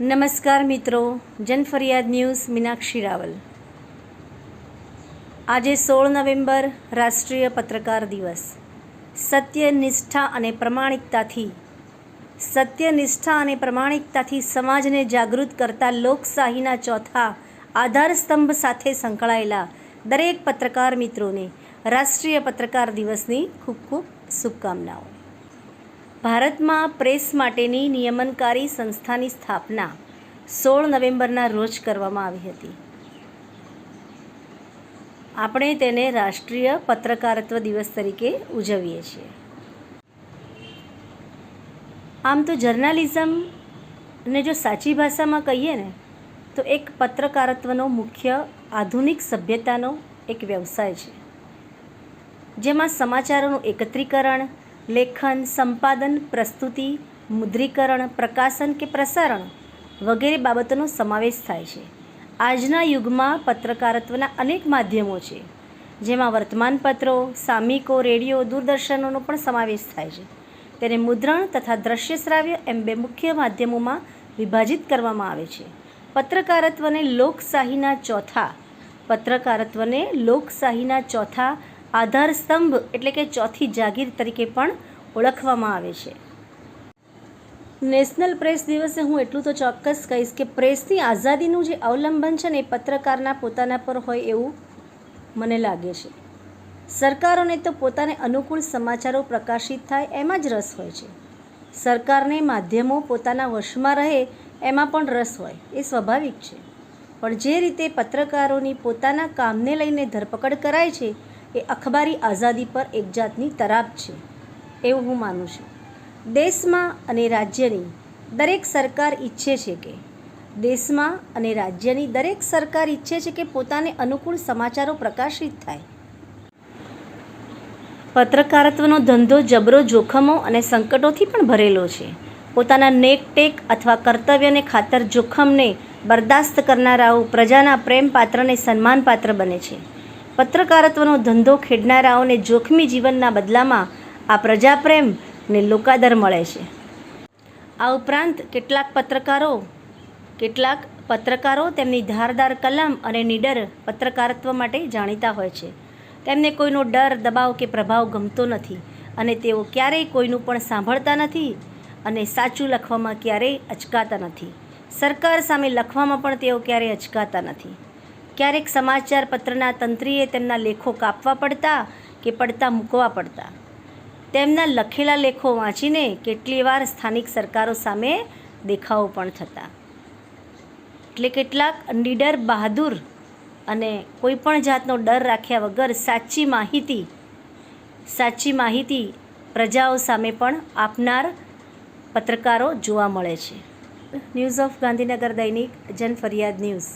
નમસ્કાર મિત્રો, જનફરિયાદ ન્યૂઝ મીનાક્ષી રાવલ. આજે સોળ નવેમ્બર રાષ્ટ્રીય પત્રકાર દિવસ. સત્ય નિષ્ઠા અને પ્રમાણિકતાથી સત્ય નિષ્ઠા અને પ્રમાણિકતાથી સમાજને જાગૃત કરતા લોકશાહીના ચોથા આધારસ્તંભ સાથે સંકળાયેલા દરેક પત્રકાર મિત્રોને રાષ્ટ્રીય પત્રકાર દિવસની ખૂબ ખૂબ શુભકામનાઓ. ભારતમાં પ્રેસ માટેની નિયમનકારી સંસ્થાની સ્થાપના સોળ નવેમ્બરના રોજ કરવામાં આવી હતી. આપણે તેને રાષ્ટ્રીય પત્રકારત્વ દિવસ તરીકે ઉજવીએ છીએ. આમ તો જર્નાલિઝમને જો સાચી ભાષામાં કહીએ ને, તો એક પત્રકારત્વનો મુખ્ય આધુનિક સભ્યતાનો એક વ્યવસાય છે. જેમાં સમાચારોનું એકત્રીકરણ લેખન, સંપાદન, પ્રસ્તુતિ, મુદ્રીકરણ, પ્રકાશન કે પ્રસારણ વગેરે બાબતોનો સમાવેશ થાય છે. આજના યુગમાં પત્રકારત્વના અનેક માધ્યમો છે, જેમાં વર્તમાનપત્રો સામિકો રેડિયો, દૂરદર્શનોનો પણ સમાવેશ થાય છે. તેને મુદ્રણ તથા દ્રશ્ય શ્રાવ્ય એમ બે મુખ્ય માધ્યમોમાં વિભાજિત કરવામાં આવે છે. પત્રકારત્વને લોકશાહીના ચોથા, પત્રકારત્વને લોકશાહીના ચોથા આધારસ્તંભ એટલે કે ચોથી જાગીર તરીકે પણ ઓળખવામાં આવે છે. નેશનલ પ્રેસ દિવસે હું એટલું તો ચોક્કસ કહીશ કે પ્રેસની આઝાદીનું જે અવલંબન છે ને એ પત્રકારના પોતાના પર હોય એવું મને લાગે છે. સરકારોને તો પોતાને અનુકૂળ સમાચારો પ્રકાશિત થાય એમાં જ રસ હોય છે. સરકારને માધ્યમો પોતાના વશમાં રહે એમાં પણ રસ હોય એ સ્વાભાવિક છે. પણ જે રીતે પત્રકારોની પોતાના કામને લઈને ધરપકડ કરાય છે એ અખબારી આઝાદી પર એક જાતની તરાપ છે, એવું હું માનું છું. દેશમાં અને રાજ્યની દરેક સરકાર ઈચ્છે છે કે, દેશમાં અને રાજ્યની દરેક સરકાર ઈચ્છે છે કે પોતાને અનુકૂળ સમાચારો પ્રકાશિત થાય. પત્રકારત્વનો ધંધો જબરો જોખમો અને સંકટોથી પણ ભરેલો છે. પોતાના નેકટેક અથવા કર્તવ્યને ખાતર જોખમને બરદાસ્ત કરનારાઓ પ્રજાના પ્રેમ પાત્રને સન્માનપાત્ર બને છે. પત્રકારત્વનો ધંધો ખેડનારાઓને જોખમી જીવનના બદલામાં આ પ્રજાપ્રેમ ને લોકાદર મળે છે. આ ઉપરાંત કેટલાક પત્રકારો કેટલાક પત્રકારો તેમની ધારદાર કલમ અને નીડર પત્રકારત્વ માટે જાણીતા હોય છે. તેમને કોઈનો ડર, દબાવ કે પ્રભાવ ગમતો નથી અને તેઓ ક્યારેય કોઈનું પણ સાંભળતા નથી અને સાચું લખવામાં ક્યારેય અચકાતા નથી. સરકાર સામે લખવામાં પણ તેઓ ક્યારેય અચકાતા નથી. ક્યારેક સમાચાર પત્રના તંત્રીએ તેમના લેખો કાપવા પડતા કે પડતા મૂકવા પડતા. તેમના લખેલા લેખો વાંચીને કેટલી વાર સ્થાનિક સરકારો સામે દેખાવો પણ થતા. એટલે કેટલાક નીડર, બહાદુર અને કોઈ પણ જાતનો ડર રાખ્યા વગર સાચી માહિતી સાચી માહિતી પ્રજાઓ સામે પણ આપનાર પત્રકારો જોવા મળે છે. ન્યૂઝ ઓફ ગાંધીનગર દૈનિક જન ફરિયાદ ન્યૂઝ.